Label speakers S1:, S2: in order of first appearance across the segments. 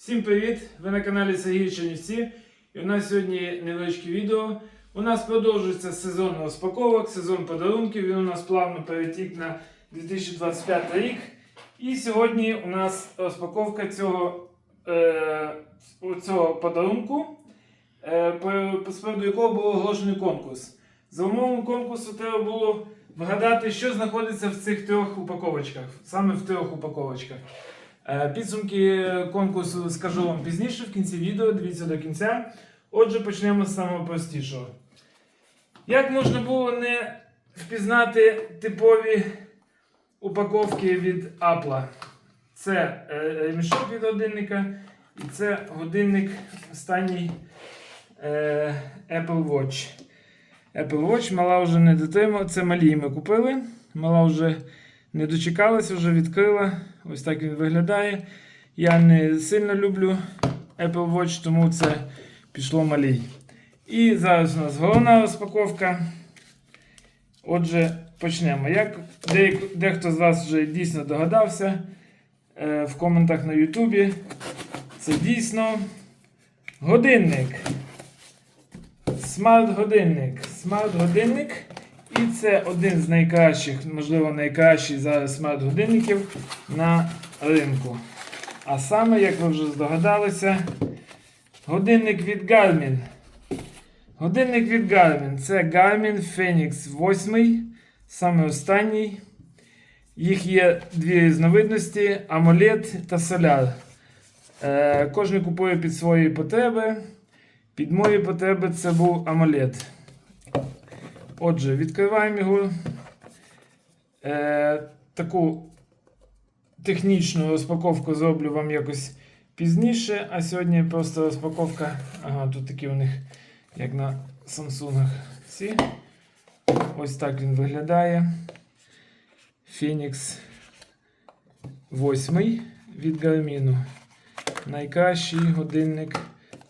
S1: Всім привіт! Ви на каналі Сергій Чернівці. І у нас сьогодні невеличке відео. У нас продовжується сезон розпаковок, сезон подарунків. Він у нас плавно перетік на 2025 рік. І сьогодні у нас розпаковка цього, е, цього подарунку, е, з приводу якого був оголошений конкурс. За умовами конкурсу треба було вгадати, що знаходиться в цих трьох упаковочках, саме в трьох упаковочках. Е, Підсумки конкурсу скажу вам пізніше в кінці відео, дивіться до кінця. Отже, почнемо з самого простішого. Як можна було не впізнати типові упаковки від Apple? Це е, ремішок від годинника і це годинник останній е, Apple Watch. Apple Watch мала вже не дотримала. Це малі ми купили. Мала вже не дочекалася, вже відкрила. Ось так він виглядає. Я не сильно люблю Apple Watch, тому це пішло малій. І зараз у нас головна розпаковка. Отже, почнемо. Як дехто з вас вже дійсно догадався е, в коментах на Ютубі, це дійсно годинник. Смарт-годинник. Смарт-годинник. І це один з найкращих, можливо, найкращий зараз смарт-годинників на ринку. А саме, як ви вже здогадалися, годинник від Garmin. Годинник від Garmin. Це Garmin Phoenix 8, саме останній. Їх є дві різновидності: AMOLED та Solar. Е, кожен купує під свої потреби. Під мої потреби це був AMOLED. Отже, відкриваємо його. Е, таку технічну розпаковку зроблю вам якось пізніше. А сьогодні просто розпаковка. Ага, тут такі у них, як на Samsung. Ці. Ось так він виглядає. Phoenix 8 від Garmin. Найкращий годинник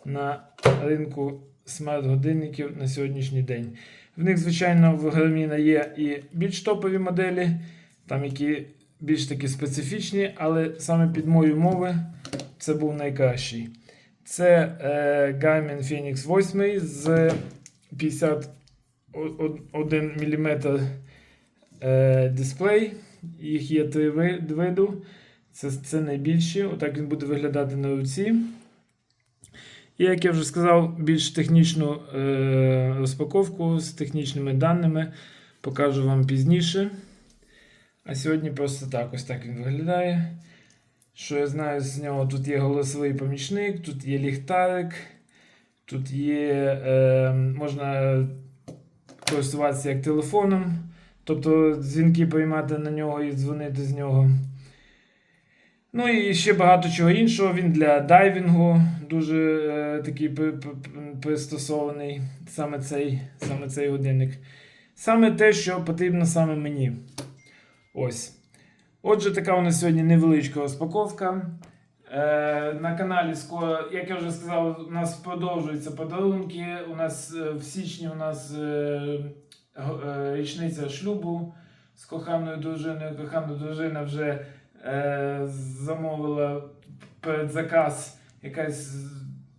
S1: на ринку смарт-годинників на сьогоднішній день. В них, звичайно, в Garmin є і більш топові моделі, там які більш такі специфічні, але саме під мою мову це був найкращий. Це е, Garmin Phoenix 8 з 51 мм е, дисплей. Їх є три ви- виду. Це, це найбільші. Отак він буде виглядати на руці. І, як я вже сказав, більш технічну е, розпаковку з технічними даними покажу вам пізніше. А сьогодні просто так ось так він виглядає. Що я знаю з нього, тут є голосовий помічник, тут є ліхтарик, тут є, е, можна користуватися як телефоном, тобто дзвінки приймати на нього і дзвонити з нього. Ну і ще багато чого іншого. Він для дайвінгу дуже е, такий при- при- пристосований, саме цей, саме цей годинник. Саме те, що потрібно саме мені. Ось. Отже, така у нас сьогодні невеличка розпаковка. Е, на каналі скоро, як я вже сказав, у нас продовжуються подарунки. У нас е, в січні у нас е, е, річниця шлюбу з коханою дружиною. Кохана дружина вже е, замовила передзаказ якась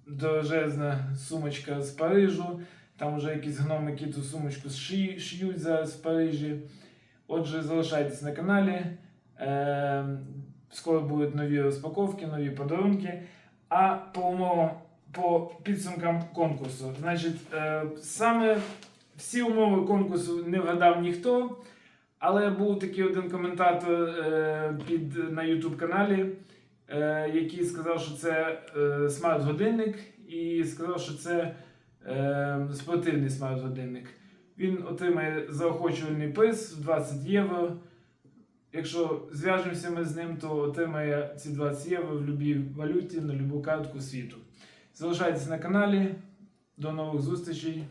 S1: дорожезна сумочка з Парижу. Там вже якісь гномики ту сумочку ши- шиють зараз в Парижі. Отже, залишайтесь на каналі. Е, скоро будуть нові розпаковки, нові подарунки. А по умовам, по підсумкам конкурсу. Значить, е, саме всі умови конкурсу не вгадав ніхто. Але був такий один коментатор е, під, на YouTube каналі, е, який сказав, що це е, смарт-годинник, і сказав, що це е, спортивний смарт-годинник. Він отримає заохочувальний приз в 20 євро. Якщо зв'яжемося ми з ним, то отримає ці 20 євро в будь-якій валюті на будь-яку картку світу. Залишайтесь на каналі. До нових зустрічей.